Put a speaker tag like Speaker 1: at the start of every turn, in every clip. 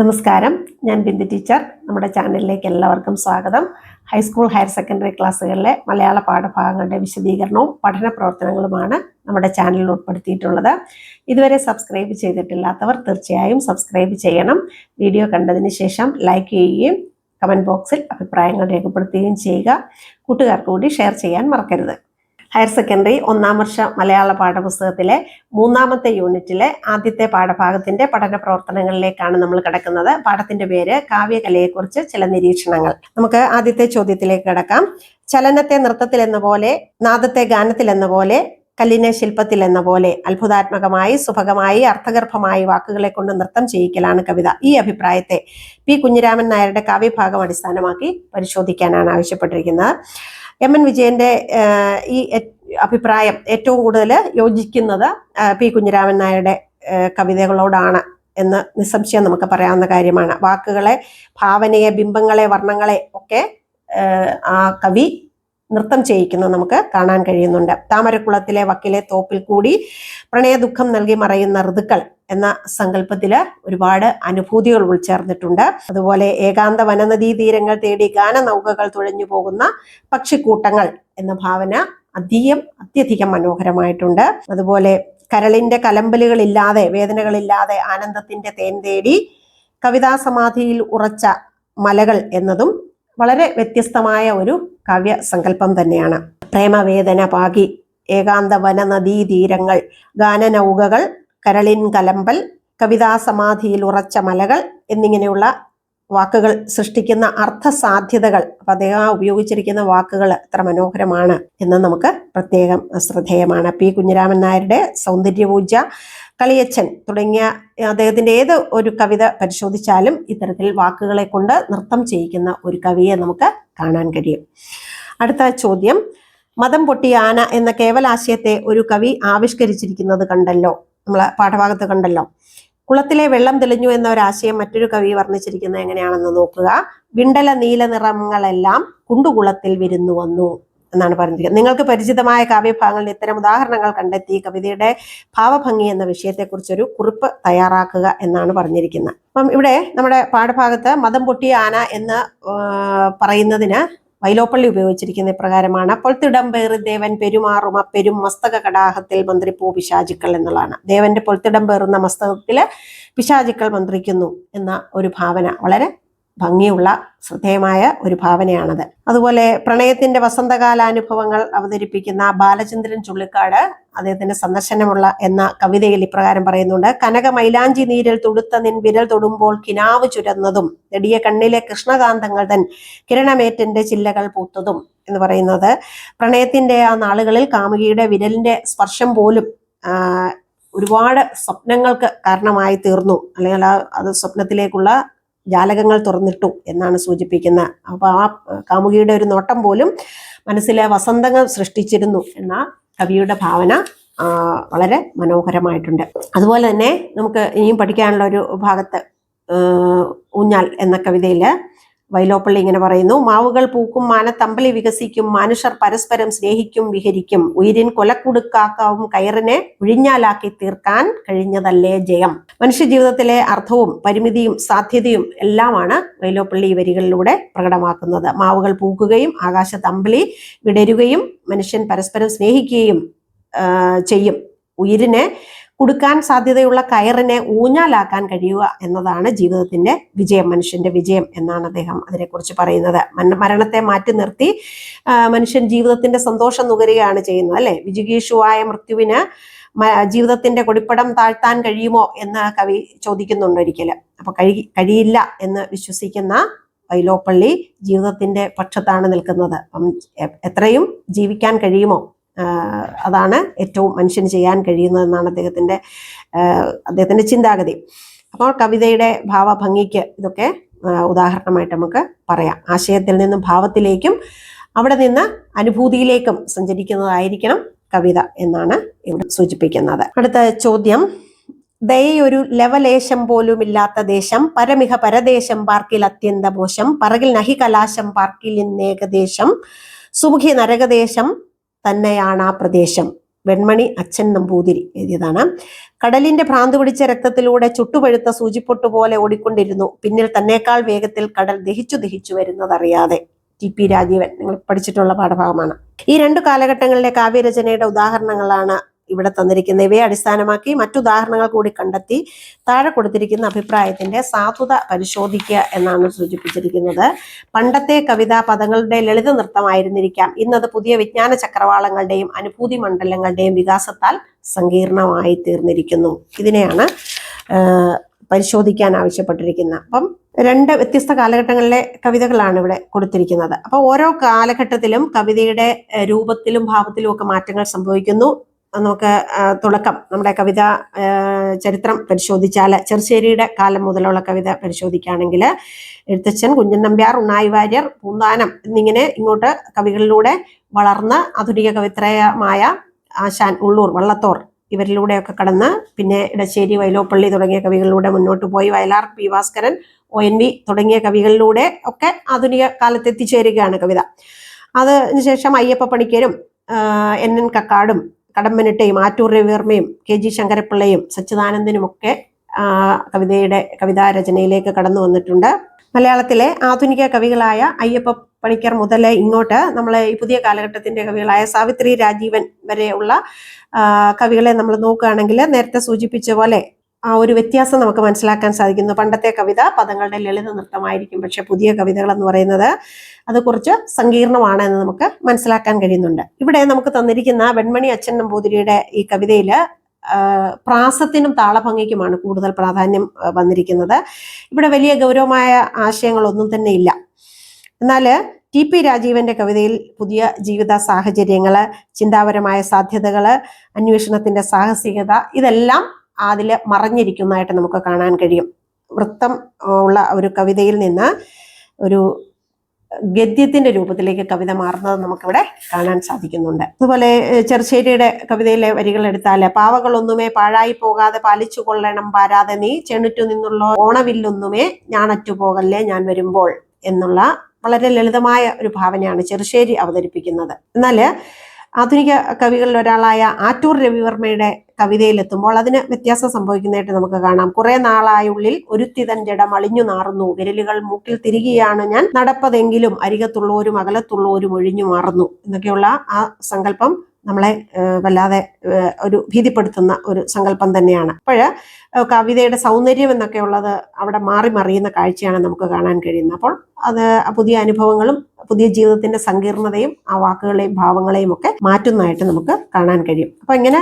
Speaker 1: നമസ്കാരം ഞാൻ ബിന്ദു ടീച്ചർ നമ്മുടെ ചാനലിലേക്ക് എല്ലാവർക്കും സ്വാഗതം ഹൈസ്കൂൾ ഹയർ സെക്കൻഡറി ക്ലാസ്സുകളിലെ മലയാള പാഠഭാഗങ്ങളുടെ വിശദീകരണവും പഠന പ്രവർത്തനങ്ങളുമാണ് നമ്മുടെ ചാനലിൽ ഉൾപ്പെടുത്തിയിട്ടുള്ളത് ഇതുവരെ സബ്സ്ക്രൈബ് ചെയ്തിട്ടില്ലാത്തവർ തീർച്ചയായും സബ്സ്ക്രൈബ് ചെയ്യണം വീഡിയോ കണ്ടതിന് ശേഷം ലൈക്ക് ചെയ്യുകയും കമൻറ്റ് ബോക്സിൽ അഭിപ്രായങ്ങൾ രേഖപ്പെടുത്തുകയും ചെയ്യുക കൂട്ടുകാർക്ക് കൂടി ഷെയർ ചെയ്യാൻ മറക്കരുത് ഹയർ സെക്കൻഡറി ഒന്നാം വർഷ മലയാള പാഠപുസ്തകത്തിലെ മൂന്നാമത്തെ യൂണിറ്റിലെ ആദ്യത്തെ പാഠഭാഗത്തിന്റെ പഠന പ്രവർത്തനങ്ങളിലേക്കാണ് നമ്മൾ കിടക്കുന്നത് പാഠത്തിന്റെ പേര് കാവ്യകലയെക്കുറിച്ച് ചില നിരീക്ഷണങ്ങൾ നമുക്ക് ആദ്യത്തെ ചോദ്യത്തിലേക്ക് കിടക്കാം ചലനത്തെ നൃത്തത്തിൽ എന്ന പോലെ നാദത്തെ ഗാനത്തിൽ എന്ന പോലെ കല്ലിനെ ശില്പത്തിൽ എന്ന പോലെ അത്ഭുതാത്മകമായി സുഭകമായി അർത്ഥഗർഭമായി വാക്കുകളെ കൊണ്ട് നൃത്തം ചെയ്യിക്കലാണ് കവിത ഈ അഭിപ്രായത്തെ പി കുഞ്ഞിരാമൻ നായരുടെ കാവ്യഭാഗം അടിസ്ഥാനമാക്കി പരിശോധിക്കാനാണ് ആവശ്യപ്പെട്ടിരിക്കുന്നത് എം എൻ വിജയന്റെ ഈ അഭിപ്രായം ഏറ്റവും കൂടുതൽ യോജിക്കുന്നത് പി കുഞ്ഞിരാമൻ നായരുടെ കവിതകളോടാണ് എന്ന് നിസ്സംശയം നമുക്ക് പറയാവുന്ന കാര്യമാണ് വാക്കുകളെ ഭാവനയെ ബിംബങ്ങളെ വർണ്ണങ്ങളെ ഒക്കെ ആ കവി നൃത്തം ചെയ്യിക്കുന്നത് നമുക്ക് കാണാൻ കഴിയുന്നുണ്ട് താമരക്കുളത്തിലെ വക്കിലെ തോപ്പിൽ കൂടി പ്രണയ ദുഃഖം നൽകി മറയുന്ന ഋതുക്കൾ എന്ന സങ്കല്പത്തിൽ ഒരുപാട് അനുഭൂതികൾ ഉൾച്ചേർന്നിട്ടുണ്ട് അതുപോലെ ഏകാന്ത വനനദീ തീരങ്ങൾ തേടി ഗാന നൗകകൾ തുഴഞ്ഞു പോകുന്ന പക്ഷിക്കൂട്ടങ്ങൾ എന്ന ഭാവന അധികം അത്യധികം മനോഹരമായിട്ടുണ്ട് അതുപോലെ കരളിന്റെ കലമ്പലുകളില്ലാതെ വേദനകളില്ലാതെ ആനന്ദത്തിന്റെ തേൻ തേടി കവിതാ സമാധിയിൽ ഉറച്ച മലകൾ എന്നതും വളരെ വ്യത്യസ്തമായ ഒരു കാവ്യ സങ്കല്പം തന്നെയാണ് പ്രേമവേദന പാകി ഏകാന്ത വന തീരങ്ങൾ ഗാനനൗകകൾ കരളിൻ കലമ്പൽ കവിതാസമാധിയിൽ ഉറച്ച മലകൾ എന്നിങ്ങനെയുള്ള വാക്കുകൾ സൃഷ്ടിക്കുന്ന അർത്ഥസാധ്യതകൾ അപ്പം അദ്ദേഹം ഉപയോഗിച്ചിരിക്കുന്ന വാക്കുകൾ എത്ര മനോഹരമാണ് എന്ന് നമുക്ക് പ്രത്യേകം ശ്രദ്ധേയമാണ് പി കുഞ്ഞിരാമൻ നായരുടെ സൗന്ദര്യപൂജ കളിയച്ഛൻ തുടങ്ങിയ അദ്ദേഹത്തിൻ്റെ ഏത് ഒരു കവിത പരിശോധിച്ചാലും ഇത്തരത്തിൽ വാക്കുകളെ കൊണ്ട് നൃത്തം ചെയ്യിക്കുന്ന ഒരു കവിയെ നമുക്ക് കാണാൻ കഴിയും അടുത്ത ചോദ്യം മതം പൊട്ടിയ ആന എന്ന കേവലാശയത്തെ ഒരു കവി ആവിഷ്കരിച്ചിരിക്കുന്നത് കണ്ടല്ലോ നമ്മൾ പാഠഭാഗത്ത് കണ്ടല്ലോ കുളത്തിലെ വെള്ളം തെളിഞ്ഞു എന്ന ആശയം മറ്റൊരു കവി വർണ്ണിച്ചിരിക്കുന്നത് എങ്ങനെയാണെന്ന് നോക്കുക വിണ്ടല നീല നിറങ്ങളെല്ലാം കുണ്ടുകുളത്തിൽ വിരുന്നു വന്നു എന്നാണ് പറഞ്ഞിരിക്കുന്നത് നിങ്ങൾക്ക് പരിചിതമായ കാവ്യഭാഗങ്ങളിൽ ഇത്തരം ഉദാഹരണങ്ങൾ കണ്ടെത്തി കവിതയുടെ ഭാവഭംഗി എന്ന വിഷയത്തെക്കുറിച്ച് ഒരു കുറിപ്പ് തയ്യാറാക്കുക എന്നാണ് പറഞ്ഞിരിക്കുന്നത് അപ്പം ഇവിടെ നമ്മുടെ പാഠഭാഗത്ത് മതം പൊട്ടിയ ആന എന്ന് പറയുന്നതിന് വൈലോപ്പള്ളി ഉപയോഗിച്ചിരിക്കുന്ന പ്രകാരമാണ് അപ്പോൾ തിടമ്പേറി ദേവൻ പെരുമാറും അപ്പെരും മസ്തക കടാഹത്തിൽ പോ പിശാചുക്കൾ എന്നുള്ളതാണ് ദേവന്റെ പൊൽത്തിടം പേറുന്ന മസ്തകത്തിൽ പിശാചുക്കൾ മന്ത്രിക്കുന്നു എന്ന ഒരു ഭാവന വളരെ ഭംഗിയുള്ള ശ്രദ്ധേയമായ ഒരു ഭാവനയാണത് അതുപോലെ പ്രണയത്തിന്റെ വസന്തകാലാനുഭവങ്ങൾ അവതരിപ്പിക്കുന്ന ബാലചന്ദ്രൻ ചുള്ളിക്കാട് അദ്ദേഹത്തിന്റെ സന്ദർശനമുള്ള എന്ന കവിതയിൽ ഇപ്രകാരം പറയുന്നുണ്ട് കനക മൈലാഞ്ചി നീരിൽ തൊടുത്ത നിൻ വിരൽ തൊടുമ്പോൾ കിനാവ് ചുരന്നതും നെടിയ കണ്ണിലെ കൃഷ്ണകാന്തങ്ങൾ തൻ കിരണമേറ്റന്റെ ചില്ലകൾ പൂത്തതും എന്ന് പറയുന്നത് പ്രണയത്തിന്റെ ആ നാളുകളിൽ കാമുകിയുടെ വിരലിന്റെ സ്പർശം പോലും ഒരുപാട് സ്വപ്നങ്ങൾക്ക് കാരണമായി തീർന്നു അല്ലെങ്കിൽ ആ അത് സ്വപ്നത്തിലേക്കുള്ള ജാലകങ്ങൾ തുറന്നിട്ടു എന്നാണ് സൂചിപ്പിക്കുന്ന അപ്പൊ ആ കാമുകിയുടെ ഒരു നോട്ടം പോലും മനസ്സിലെ വസന്തങ്ങൾ സൃഷ്ടിച്ചിരുന്നു എന്ന കവിയുടെ ഭാവന വളരെ മനോഹരമായിട്ടുണ്ട് അതുപോലെ തന്നെ നമുക്ക് ഇനിയും പഠിക്കാനുള്ള ഒരു ഭാഗത്ത് ഊഞ്ഞാൽ എന്ന കവിതയിൽ വൈലോപ്പള്ളി ഇങ്ങനെ പറയുന്നു മാവുകൾ പൂക്കും മാനത്തമ്പലി വികസിക്കും മനുഷ്യർ പരസ്പരം സ്നേഹിക്കും വിഹരിക്കും ഉയിരിൻ കൊലക്കുടുക്കാക്കാവും കയറിനെ ഒഴിഞ്ഞാലാക്കി തീർക്കാൻ കഴിഞ്ഞതല്ലേ ജയം മനുഷ്യജീവിതത്തിലെ അർത്ഥവും പരിമിതിയും സാധ്യതയും എല്ലാമാണ് വൈലോപ്പള്ളി വരികളിലൂടെ പ്രകടമാക്കുന്നത് മാവുകൾ പൂക്കുകയും ആകാശ തമ്പലി വിടരുകയും മനുഷ്യൻ പരസ്പരം സ്നേഹിക്കുകയും ചെയ്യും ഉയിരിനെ കൊടുക്കാൻ സാധ്യതയുള്ള കയറിനെ ഊഞ്ഞാലാക്കാൻ കഴിയുക എന്നതാണ് ജീവിതത്തിന്റെ വിജയം മനുഷ്യന്റെ വിജയം എന്നാണ് അദ്ദേഹം അതിനെക്കുറിച്ച് പറയുന്നത് മരണത്തെ മാറ്റി നിർത്തി മനുഷ്യൻ ജീവിതത്തിന്റെ സന്തോഷം നുകരുകയാണ് ചെയ്യുന്നത് അല്ലെ വിജുഗീഷുവായ മൃത്യുവിന് ജീവിതത്തിന്റെ കൊടിപ്പടം താഴ്ത്താൻ കഴിയുമോ എന്ന് കവി ചോദിക്കുന്നുണ്ട് ഒരിക്കല് അപ്പൊ കഴി കഴിയില്ല എന്ന് വിശ്വസിക്കുന്ന വൈലോപ്പള്ളി ജീവിതത്തിന്റെ പക്ഷത്താണ് നിൽക്കുന്നത് എത്രയും ജീവിക്കാൻ കഴിയുമോ അതാണ് ഏറ്റവും മനുഷ്യന് ചെയ്യാൻ കഴിയുന്നതെന്നാണ് അദ്ദേഹത്തിൻ്റെ അദ്ദേഹത്തിൻ്റെ ചിന്താഗതി അപ്പോൾ കവിതയുടെ ഭാവഭംഗിക്ക് ഇതൊക്കെ ഉദാഹരണമായിട്ട് നമുക്ക് പറയാം ആശയത്തിൽ നിന്നും ഭാവത്തിലേക്കും അവിടെ നിന്ന് അനുഭൂതിയിലേക്കും സഞ്ചരിക്കുന്നതായിരിക്കണം കവിത എന്നാണ് ഇവിടെ സൂചിപ്പിക്കുന്നത് അടുത്ത ചോദ്യം ദയൊരു ലവലേശം പോലും ഇല്ലാത്ത ദേശം പരമിഹ പരദേശം പാർക്കിൽ അത്യന്ത മോശം പറകിൽ നഹി കലാശം പാർക്കിൽ ഇന്നേകദേശം സുമുഖി നരകദേശം തന്നെയാണ് ആ പ്രദേശം വെൺമണി അച്ഛൻ നമ്പൂതിരി എഴുതിയതാണ് കടലിന്റെ ഭ്രാന്ത് പിടിച്ച രക്തത്തിലൂടെ ചുട്ടുപഴുത്ത സൂചിപ്പൊട്ടു പോലെ ഓടിക്കൊണ്ടിരുന്നു പിന്നിൽ തന്നേക്കാൾ വേഗത്തിൽ കടൽ ദഹിച്ചു ദഹിച്ചു വരുന്നതറിയാതെ ടി പി രാജീവൻ നിങ്ങൾ പഠിച്ചിട്ടുള്ള പാഠഭാഗമാണ് ഈ രണ്ടു കാലഘട്ടങ്ങളിലെ കാവ്യരചനയുടെ ഉദാഹരണങ്ങളാണ് ഇവിടെ തന്നിരിക്കുന്ന ഇവയെ അടിസ്ഥാനമാക്കി മറ്റുദാഹരണങ്ങൾ കൂടി കണ്ടെത്തി താഴെ കൊടുത്തിരിക്കുന്ന അഭിപ്രായത്തിന്റെ സാധുത പരിശോധിക്കുക എന്നാണ് സൂചിപ്പിച്ചിരിക്കുന്നത് പണ്ടത്തെ കവിതാ പദങ്ങളുടെ ലളിത നൃത്തമായിരുന്നിരിക്കാം ഇന്നത് പുതിയ വിജ്ഞാന ചക്രവാളങ്ങളുടെയും അനുഭൂതി മണ്ഡലങ്ങളുടെയും വികാസത്താൽ സങ്കീർണമായി തീർന്നിരിക്കുന്നു ഇതിനെയാണ് പരിശോധിക്കാൻ ആവശ്യപ്പെട്ടിരിക്കുന്നത് അപ്പം രണ്ട് വ്യത്യസ്ത കാലഘട്ടങ്ങളിലെ കവിതകളാണ് ഇവിടെ കൊടുത്തിരിക്കുന്നത് അപ്പോൾ ഓരോ കാലഘട്ടത്തിലും കവിതയുടെ രൂപത്തിലും ഭാവത്തിലും ഒക്കെ മാറ്റങ്ങൾ സംഭവിക്കുന്നു നമുക്ക് തുടക്കം നമ്മുടെ കവിത ചരിത്രം പരിശോധിച്ചാൽ ചെറുശ്ശേരിയുടെ കാലം മുതലുള്ള കവിത പരിശോധിക്കുകയാണെങ്കിൽ എഴുത്തച്ഛൻ കുഞ്ഞൻ നമ്പ്യാർ ഉണ്ണായി വാര്യർ പൂന്താനം എന്നിങ്ങനെ ഇങ്ങോട്ട് കവികളിലൂടെ വളർന്ന് ആധുനിക കവിത്രയമായ ആശാൻ ഉള്ളൂർ വള്ളത്തോർ ഇവരിലൂടെയൊക്കെ കടന്ന് പിന്നെ ഇടശ്ശേരി വൈലോപ്പള്ളി തുടങ്ങിയ കവികളിലൂടെ മുന്നോട്ട് പോയി Vayalar P Bhaskaran O N V തുടങ്ങിയ കവികളിലൂടെ ഒക്കെ ആധുനിക കാലത്ത് എത്തിച്ചേരുകയാണ് കവിത അതിനുശേഷം അയ്യപ്പ പണിക്കരും എൻ എൻ കക്കാടും കടമ്പനിട്ടയും ആറ്റൂർ രവിവർമ്മയും കെ ജി ശങ്കരപ്പിള്ളയും സച്ചിദാനന്ദനുമൊക്കെ കവിതയുടെ കവിതാ രചനയിലേക്ക് കടന്നു വന്നിട്ടുണ്ട് മലയാളത്തിലെ ആധുനിക കവികളായ അയ്യപ്പ പണിക്കർ മുതൽ ഇങ്ങോട്ട് നമ്മൾ ഈ പുതിയ കാലഘട്ടത്തിന്റെ കവികളായ സാവിത്രി രാജീവൻ വരെയുള്ള കവികളെ നമ്മൾ നോക്കുകയാണെങ്കിൽ നേരത്തെ സൂചിപ്പിച്ച പോലെ ആ ഒരു വ്യത്യാസം നമുക്ക് മനസ്സിലാക്കാൻ സാധിക്കുന്നു പണ്ടത്തെ കവിത പദങ്ങളുടെ ലളിത നൃത്തമായിരിക്കും പക്ഷെ പുതിയ കവിതകൾ എന്ന് പറയുന്നത് അത് കുറച്ച് സങ്കീർണമാണ് എന്ന് നമുക്ക് മനസ്സിലാക്കാൻ കഴിയുന്നുണ്ട് ഇവിടെ നമുക്ക് തന്നിരിക്കുന്ന വെൺമണി അച്ഛൻ നമ്പൂതിരിയുടെ ഈ കവിതയിൽ പ്രാസത്തിനും താളഭംഗിക്കുമാണ് കൂടുതൽ പ്രാധാന്യം വന്നിരിക്കുന്നത് ഇവിടെ വലിയ ഗൗരവമായ ആശയങ്ങളൊന്നും തന്നെ ഇല്ല എന്നാൽ ടി പി രാജീവന്റെ കവിതയിൽ പുതിയ ജീവിത സാഹചര്യങ്ങള് ചിന്താപരമായ സാധ്യതകള് അന്വേഷണത്തിന്റെ സാഹസികത ഇതെല്ലാം അതിൽ മറഞ്ഞിരിക്കുന്നതായിട്ട് നമുക്ക് കാണാൻ കഴിയും വൃത്തം ഉള്ള ഒരു കവിതയിൽ നിന്ന് ഒരു ഗദ്യത്തിന്റെ രൂപത്തിലേക്ക് കവിത മാറുന്നത് നമുക്കിവിടെ കാണാൻ സാധിക്കുന്നുണ്ട് അതുപോലെ ചെറുശ്ശേരിയുടെ കവിതയിലെ വരികൾ എടുത്താൽ പാവകളൊന്നുമേ പാഴായി പോകാതെ പാലിച്ചു കൊള്ളണം പാരാതെ നീ ചെണിറ്റു നിന്നുള്ള ഓണവില്ലൊന്നുമേ ഞാൻ അറ്റുപോകല്ലേ ഞാൻ വരുമ്പോൾ എന്നുള്ള വളരെ ലളിതമായ ഒരു ഭാവനയാണ് ചെറുശ്ശേരി അവതരിപ്പിക്കുന്നത് എന്നാൽ ആധുനിക കവികളിൽ ഒരാളായ ആറ്റൂർ രവിവർമ്മയുടെ കവിതയിലെത്തുമ്പോൾ അതിന് വ്യത്യാസം സംഭവിക്കുന്നതായിട്ട് നമുക്ക് കാണാം കുറെ നാളായുള്ളിൽ ഒരുത്തിതൻ ജഡം അളിഞ്ഞു നാറുന്നു വിരലുകൾ മൂക്കിൽ തിരികെയാണ് ഞാൻ നടപ്പതെങ്കിലും അരികത്തുള്ളവരും അകലത്തുള്ളവരും ഒഴിഞ്ഞു മാറുന്നു എന്നൊക്കെയുള്ള ആ സങ്കല്പം നമ്മളെ വല്ലാതെ ഒരു ഭീതിപ്പെടുത്തുന്ന ഒരു സങ്കല്പം തന്നെയാണ് അപ്പോൾ കവിതയുടെ സൗന്ദര്യം എന്നൊക്കെ ഉള്ളത് അവിടെ മാറി മറിയുന്ന കാഴ്ചയാണ് നമുക്ക് കാണാൻ കഴിയുന്നത് അപ്പോൾ അത് പുതിയ അനുഭവങ്ങളും പുതിയ ജീവിതത്തിന്റെ സങ്കീർണതയും ആ വാക്കുകളെയും ഭാവങ്ങളെയും ഒക്കെ മാറ്റുന്നതായിട്ട് നമുക്ക് കാണാൻ കഴിയും അപ്പൊ ഇങ്ങനെ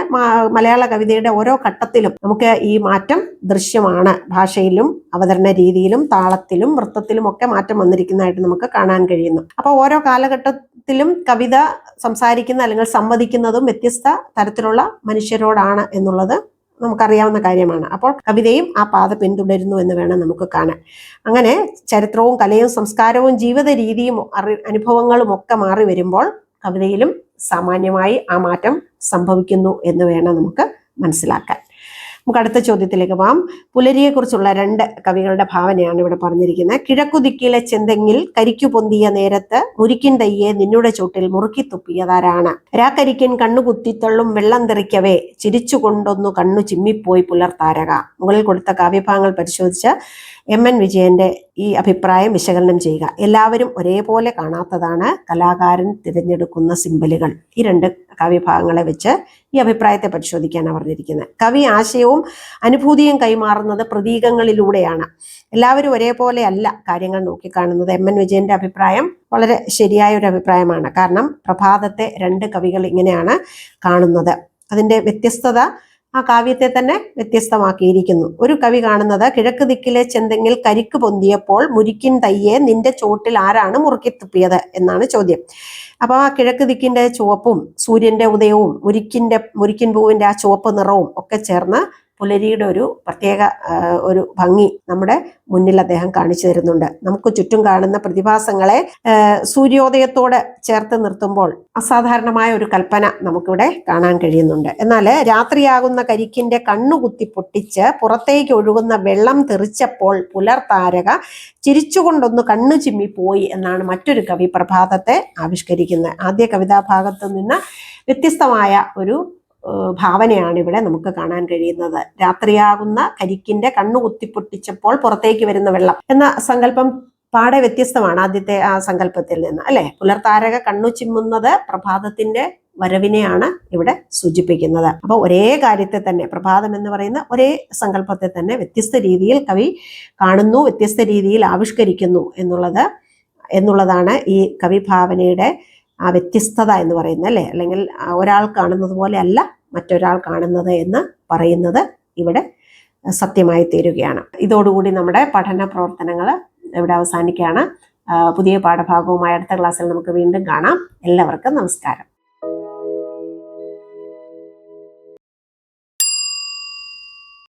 Speaker 1: മലയാള കവിതയുടെ ഓരോ ഘട്ടത്തിലും നമുക്ക് ഈ മാറ്റം ദൃശ്യമാണ് ഭാഷയിലും അവതരണ രീതിയിലും താളത്തിലും വൃത്തത്തിലും ഒക്കെ മാറ്റം വന്നിരിക്കുന്നതായിട്ട് നമുക്ക് കാണാൻ കഴിയുന്നു അപ്പോൾ ഓരോ കാലഘട്ടത്തിലും കവിത സംസാരിക്കുന്ന അല്ലെങ്കിൽ സംവദിക്കുന്നതും വ്യത്യസ്ത തരത്തിലുള്ള മനുഷ്യരോടാണ് എന്നുള്ളത് നമുക്കറിയാവുന്ന കാര്യമാണ് അപ്പോൾ കവിതയും ആ പാത പിന്തുടരുന്നു എന്ന് വേണം നമുക്ക് കാണാൻ അങ്ങനെ ചരിത്രവും കലയും സംസ്കാരവും ജീവിത രീതിയും അറി അനുഭവങ്ങളും ഒക്കെ മാറി വരുമ്പോൾ കവിതയിലും സാമാന്യമായി ആ മാറ്റം സംഭവിക്കുന്നു എന്ന് വേണം നമുക്ക് മനസ്സിലാക്കാൻ നമുക്ക് അടുത്ത ചോദ്യത്തിലേക്ക് പുലരിയെ പുലരിയെക്കുറിച്ചുള്ള രണ്ട് കവികളുടെ ഭാവനയാണ് ഇവിടെ പറഞ്ഞിരിക്കുന്നത് കിഴക്കുദിക്കിലെ ചെന്തെങ്ങിൽ കരിക്കു പൊന്തിയ നേരത്ത് മുരിക്കിൻ തയ്യെ നിന്നുടെ ചൂട്ടിൽ മുറുക്കി തുപ്പിയതാരാണ് രാക്കരിക്കൻ കണ്ണുകുത്തിത്തള്ളും വെള്ളം തെറിക്കവേ ചിരിച്ചുകൊണ്ടൊന്നു കണ്ണു ചിമ്മിപ്പോയി പുലർത്താരക മുകളിൽ കൊടുത്ത കാവ്യഭാഗങ്ങൾ പരിശോധിച്ച് എം എൻ വിജയന്റെ ഈ അഭിപ്രായം വിശകലനം ചെയ്യുക എല്ലാവരും ഒരേപോലെ കാണാത്തതാണ് കലാകാരൻ തിരഞ്ഞെടുക്കുന്ന സിമ്പലുകൾ ഈ രണ്ട് കാവ്യഭാഗങ്ങളെ വെച്ച് ഈ അഭിപ്രായത്തെ പരിശോധിക്കാനാണ് പറഞ്ഞിരിക്കുന്നത് കവി ആശയവും അനുഭൂതിയും കൈമാറുന്നത് പ്രതീകങ്ങളിലൂടെയാണ് എല്ലാവരും ഒരേപോലെ അല്ല കാര്യങ്ങൾ നോക്കിക്കാണുന്നത് എം എൻ വിജയന്റെ അഭിപ്രായം വളരെ ശരിയായ ഒരു അഭിപ്രായമാണ് കാരണം പ്രഭാതത്തെ രണ്ട് കവികൾ ഇങ്ങനെയാണ് കാണുന്നത് അതിൻ്റെ വ്യത്യസ്തത ആ കാവ്യത്തെ തന്നെ വ്യത്യസ്തമാക്കിയിരിക്കുന്നു ഒരു കവി കാണുന്നത് കിഴക്ക് ദിക്കിലെ ചെന്തെങ്ങിൽ കരിക്ക് പൊന്തിയപ്പോൾ മുരിക്കിൻ തയ്യെ നിന്റെ ചോട്ടിൽ ആരാണ് മുറുക്കിത്തുപ്പിയത് എന്നാണ് ചോദ്യം അപ്പോൾ ആ കിഴക്ക് ദിക്കിന്റെ ചുവപ്പും സൂര്യന്റെ ഉദയവും മുരിക്കിന്റെ മുരിക്കിൻ പൂവിന്റെ ആ ചുവപ്പ് നിറവും ഒക്കെ ചേർന്ന് പുലരിയുടെ ഒരു പ്രത്യേക ഒരു ഭംഗി നമ്മുടെ മുന്നിൽ അദ്ദേഹം കാണിച്ചു തരുന്നുണ്ട് നമുക്ക് ചുറ്റും കാണുന്ന പ്രതിഭാസങ്ങളെ സൂര്യോദയത്തോട് ചേർത്ത് നിർത്തുമ്പോൾ അസാധാരണമായ ഒരു കൽപ്പന നമുക്കിവിടെ കാണാൻ കഴിയുന്നുണ്ട് എന്നാൽ രാത്രിയാകുന്ന കരിക്കിന്റെ കണ്ണുകുത്തി പൊട്ടിച്ച് പുറത്തേക്ക് ഒഴുകുന്ന വെള്ളം തെറിച്ചപ്പോൾ പുലർത്താരക ചിരിച്ചുകൊണ്ടൊന്ന് കണ്ണു ചിമ്മിപ്പോയി എന്നാണ് മറ്റൊരു കവി പ്രഭാതത്തെ ആവിഷ്കരിക്കുന്നത് ആദ്യ കവിതാഭാഗത്തു നിന്ന് വ്യത്യസ്തമായ ഒരു ഭാവനയാണ് ഇവിടെ നമുക്ക് കാണാൻ കഴിയുന്നത് രാത്രിയാകുന്ന കരിക്കിന്റെ കണ്ണു കുത്തിപ്പൊട്ടിച്ചപ്പോൾ പുറത്തേക്ക് വരുന്ന വെള്ളം എന്ന സങ്കല്പം പാടെ വ്യത്യസ്തമാണ് ആദ്യത്തെ ആ സങ്കല്പത്തിൽ നിന്ന് അല്ലെ പുലർത്താരക കണ്ണു ചിമ്മുന്നത് പ്രഭാതത്തിന്റെ വരവിനെയാണ് ഇവിടെ സൂചിപ്പിക്കുന്നത് അപ്പോൾ ഒരേ കാര്യത്തെ തന്നെ പ്രഭാതം എന്ന് പറയുന്ന ഒരേ സങ്കല്പത്തെ തന്നെ വ്യത്യസ്ത രീതിയിൽ കവി കാണുന്നു വ്യത്യസ്ത രീതിയിൽ ആവിഷ്കരിക്കുന്നു എന്നുള്ളത് എന്നുള്ളതാണ് ഈ കവിഭാവനയുടെ ആ വ്യത്യസ്തത എന്ന് പറയുന്നത് അല്ലേ അല്ലെങ്കിൽ ഒരാൾ കാണുന്നത് പോലെ അല്ല മറ്റൊരാൾ കാണുന്നത് എന്ന് പറയുന്നത് ഇവിടെ സത്യമായി തീരുകയാണ് ഇതോടുകൂടി നമ്മുടെ പഠന പ്രവർത്തനങ്ങൾ ഇവിടെ അവസാനിക്കുകയാണ് പുതിയ പാഠഭാഗവുമായി അടുത്ത ക്ലാസ്സിൽ നമുക്ക് വീണ്ടും കാണാം എല്ലാവർക്കും നമസ്കാരം